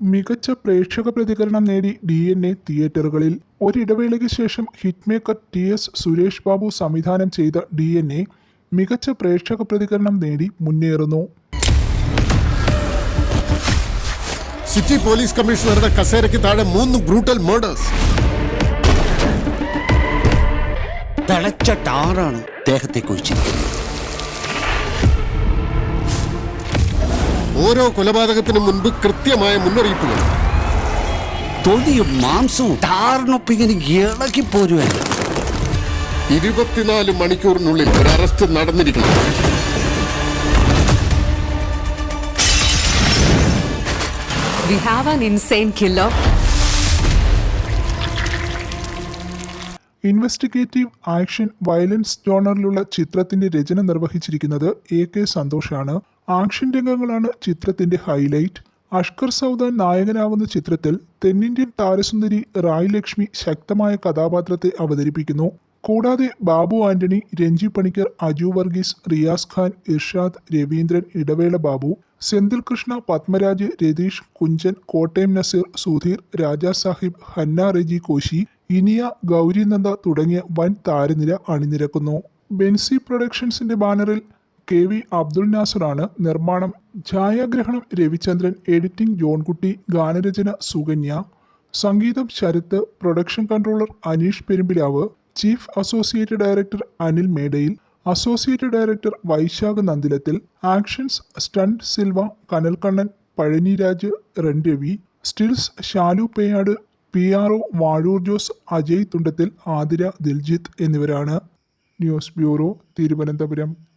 മികച്ച പ്രേക്ഷക പ്രതികരണം നേടി ഡി എൻ എ തിയേറ്ററുകളിൽ. ഒരിടവേളയ്ക്ക് ശേഷം hit maker T S Suresh Babu സംവിധാനം ചെയ്ത ഡി എൻ എ മികച്ച പ്രേക്ഷക പ്രതികരണം നേടി മുന്നേറുന്നു. സിറ്റി പോലീസ് കമ്മീഷണറുടെ കസേരയ്ക്ക് താഴെ മൂന്ന് ബ്രൂട്ടൽ മേഡേഴ്സ് തിളച്ച ടാറാണ് ദേഹത്തെ കുഴിച്ചിരിക്കുന്നത് ഓരോ കൊലപാതകത്തിനും മുൻപ് കൃത്യമായ മുന്നറിയിപ്പുകൾ. തൊലിയും മാംസവും ടാറിനൊപ്പം ഇങ്ങനെ ഇളകി പോരുവല്ല ഇരുപത്തിനാല് മണിക്കൂറിനുള്ളിൽ ഒരു അറസ്റ്റ് നടന്നിരിക്കണം. We have an insane killer. Investigative action violence ജോണറിലുള്ള ചിത്രത്തിന്റെ രചന നിർവഹിച്ചിരിക്കുന്നത് എ കെ സന്തോഷാണ്. ആക്ഷൻ രംഗങ്ങളാണ് ചിത്രത്തിന്റെ ഹൈലൈറ്റ്. അഷ്കർ സൗദാൻ നായകനാവുന്ന ചിത്രത്തിൽ തെന്നിന്ത്യൻ താരസുന്ദരി റായ് ലക്ഷ്മി ശക്തമായ കഥാപാത്രത്തെ അവതരിപ്പിക്കുന്നു. കൂടാതെ ബാബു ആന്റണി രഞ്ജി പണിക്കർ അജു വർഗീസ് റിയാസ് ഖാൻ ഇർഷാദ് രവീന്ദ്രൻ ഇടവേള ബാബു സെന്തിൽ കൃഷ്ണ പത്മരാജ് രതീഷ് കുഞ്ചൻ കോട്ടയം നസീർ സുധീർ രാജാ സാഹിബ് ഹന്ന റെജി കോശി ഇനിയ ഗൗരി ഗൗരിനന്ദ തുടങ്ങിയ വൻ താരനിര അണിനിരക്കുന്നു. ബെൻസി പ്രൊഡക്ഷൻസിന്റെ ബാനറിൽ കെ വി അബ്ദുൾ നാസറാണ് നിർമ്മാണം. ഛായാഗ്രഹണം രവിചന്ദ്രൻ എഡിറ്റിംഗ് ജോൺകുട്ടി ഗാനരചന സുകന്യ. സംഗീതം Sarath production controller Aneesh Perumbilavu chief associate director Anil Medayil associate director Vaisakh Nandilathil actions stunt Silva Kanalkannan Pazhaniraj Run Ravi stills Shalu Peyad P R O Vazhoor Jose Ajay Thundathil Athira Diljith എന്നിവരാണ്. News bureau Thiruvananthapuram.